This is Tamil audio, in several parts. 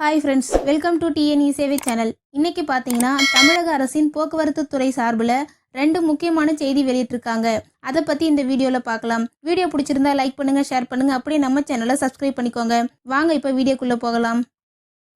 Hi friends welcome to TNE சேவை சேனல் இன்றைக்கி பார்த்தீங்கன்னா தமிழக அரசின் போக்குவரத்து துறை சார்பில் ரெண்டு முக்கியமான செய்தி வெளியிட்டிருக்காங்க. அதை பற்றி இந்த வீடியோவில் பார்க்கலாம். வீடியோ பிடிச்சிருந்தா லைக் பண்ணுங்கள் ஷேர் பண்ணுங்க. அப்படியே நம்ம சேனலை சப்ஸ்கிரைப் பண்ணிக்கோங்க. வாங்க இப்போ வீடியோக்குள்ளே போகலாம்.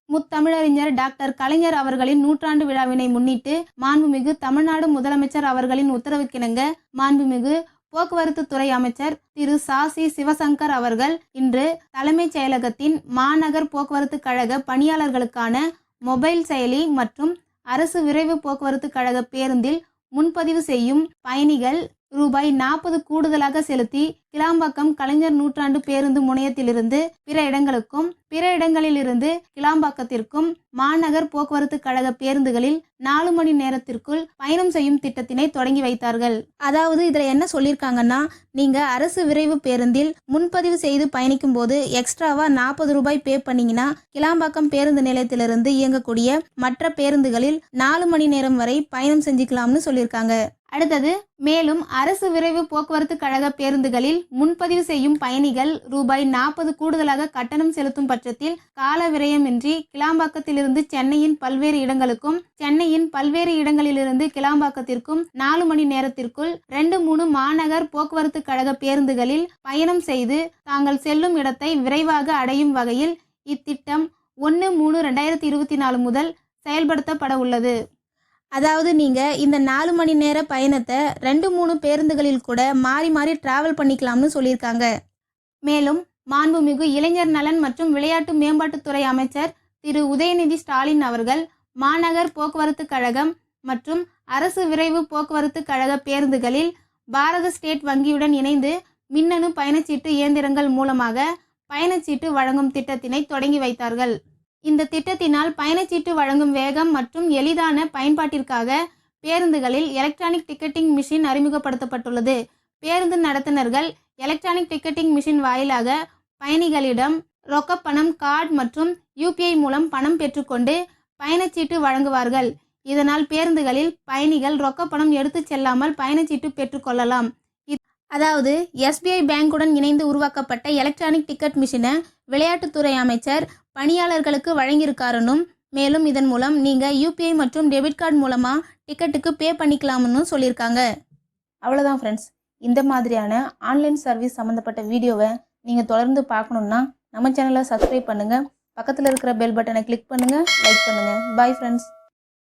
முத்தமிழறிஞர் டாக்டர் கலைஞர் அவர்களின் நூற்றாண்டு விழாவினை முன்னிட்டு மாண்புமிகு தமிழ்நாடு முதலமைச்சர் அவர்களின் உத்தரவுக்கிணங்க மாண்புமிகு போக்குவரத்து துறை அமைச்சர் திரு சாசி சிவசங்கர் அவர்கள் இன்று தலைமைச் செயலகத்தின் மாநகர் போக்குவரத்து கழக பணியாளர்களுக்கான மொபைல் செயலி மற்றும் அரசு விரைவு போக்குவரத்து கழக பேருந்தில் முன்பதிவு செய்யும் பயணிகள் ரூபாய் நாற்பது கூடுதலாக செலுத்தி கிளாம்பாக்கம் கலைஞர் நூற்றாண்டு பேருந்து முனையத்திலிருந்து பிற இடங்களுக்கும் பிற இடங்களிலிருந்து கிளாம்பாக்கத்திற்கும் மாநகர் போக்குவரத்து கழக பேருந்துகளில் நாலு மணி நேரத்திற்குள் பயணம் செய்யும் திட்டத்தினை தொடங்கி வைத்தார்கள். அதாவது இதில் என்ன சொல்லியிருக்காங்கன்னா நீங்க அரசு விரைவு பேருந்தில் முன்பதிவு செய்து பயணிக்கும் போது எக்ஸ்ட்ராவா நாற்பது ரூபாய் பே பண்ணீங்கன்னா கிளாம்பாக்கம் பேருந்து நிலையத்திலிருந்து இயங்கக்கூடிய மற்ற பேருந்துகளில் நாலு மணி நேரம் வரை பயணம் செஞ்சுக்கலாம்னு சொல்லியிருக்காங்க. அடுத்தது மேலும் அரசு விரைவு போக்குவரத்து கழக பேருந்துகளில் முன்பதிவு செய்யும் பயணிகள் ரூபாய் நாற்பது கூடுதலாக கட்டணம் செலுத்தும் பட்சத்தில் கால விரயமின்றி கிளாம்பாக்கத்திலிருந்து சென்னையின் பல்வேறு இடங்களுக்கும் சென்னையின் பல்வேறு இடங்களிலிருந்து கிளாம்பாக்கத்திற்கும் நாலு மணி நேரத்திற்குள் ரெண்டு மூணு மாநகர் போக்குவரத்து கழக பேருந்துகளில் பயணம் செய்து தாங்கள் செல்லும் இடத்தை விரைவாக அடையும் வகையில் இத்திட்டம் ஒன்று மூணு ரெண்டாயிரத்தி இருபத்தி நாலு முதல் செயல்படுத்தப்பட உள்ளது அதாவது நீங்கள் இந்த நாலு மணி நேர பயணத்தை ரெண்டு மூணு பேருந்துகளில் கூட மாறி மாறி டிராவல் பண்ணிக்கலாம்னு சொல்லியிருக்காங்க. மேலும் மாண்புமிகு இளைஞர் நலன் மற்றும் விளையாட்டு மேம்பாட்டுத்துறை அமைச்சர் திரு. உதயநிதி ஸ்டாலின் அவர்கள் மாநகர் போக்குவரத்து கழகம் மற்றும் அரசு விரைவு போக்குவரத்து கழக பேருந்துகளில் பாரத ஸ்டேட் வங்கியுடன் இணைந்து மின்னணு பயணச்சீட்டு இயந்திரங்கள் மூலமாக பயணச்சீட்டு வழங்கும் திட்டத்தினை தொடங்கி வைத்தார்கள். இந்த திட்டத்தினால் பயணச்சீட்டு வழங்கும் வேகம் மற்றும் எளிதான பயன்பாட்டிற்காக பேருந்துகளில் எலக்ட்ரானிக் டிக்கெட்டிங் மிஷின் அறிமுகப்படுத்தப்பட்டுள்ளது. பேருந்து நடத்துனர்கள் எலக்ட்ரானிக் டிக்கெட்டிங் மிஷின் வாயிலாக பயணிகளிடம் ரொக்கப்பணம் கார்டு மற்றும் யூபிஐ மூலம் பணம் பெற்றுக்கொண்டு பயணச்சீட்டு வழங்குவார்கள். இதனால் பேருந்துகளில் பயணிகள் ரொக்கப்பணம் எடுத்துச் செல்லாமல் பயணச்சீட்டு பெற்றுக்கொள்ளலாம். அதாவது எஸ்பிஐ பேங்குடன் இணைந்து உருவாக்கப்பட்ட எலக்ட்ரானிக் டிக்கெட் மிஷினை விளையாட்டுத்துறை அமைச்சர் பணியாளர்களுக்கு வழங்கியிருக்காருன்னும் மேலும் இதன் மூலம் நீங்கள் யூபிஐ மற்றும் டெபிட் கார்டு மூலமாக டிக்கெட்டுக்கு பே பண்ணிக்கலாம்னு சொல்லியிருக்காங்க. அவ்வளோதான் ஃப்ரெண்ட்ஸ் இந்த மாதிரியான ஆன்லைன் சர்வீஸ் சம்மந்தப்பட்ட வீடியோவை நீங்கள் தொடர்ந்து பார்க்கணுன்னா நம்ம சேனலை சப்ஸ்கிரைப் பண்ணுங்கள் பக்கத்தில் இருக்கிற பெல் பட்டனை கிளிக் பண்ணுங்கள் லைக் பண்ணுங்கள் பாய் ஃப்ரெண்ட்ஸ்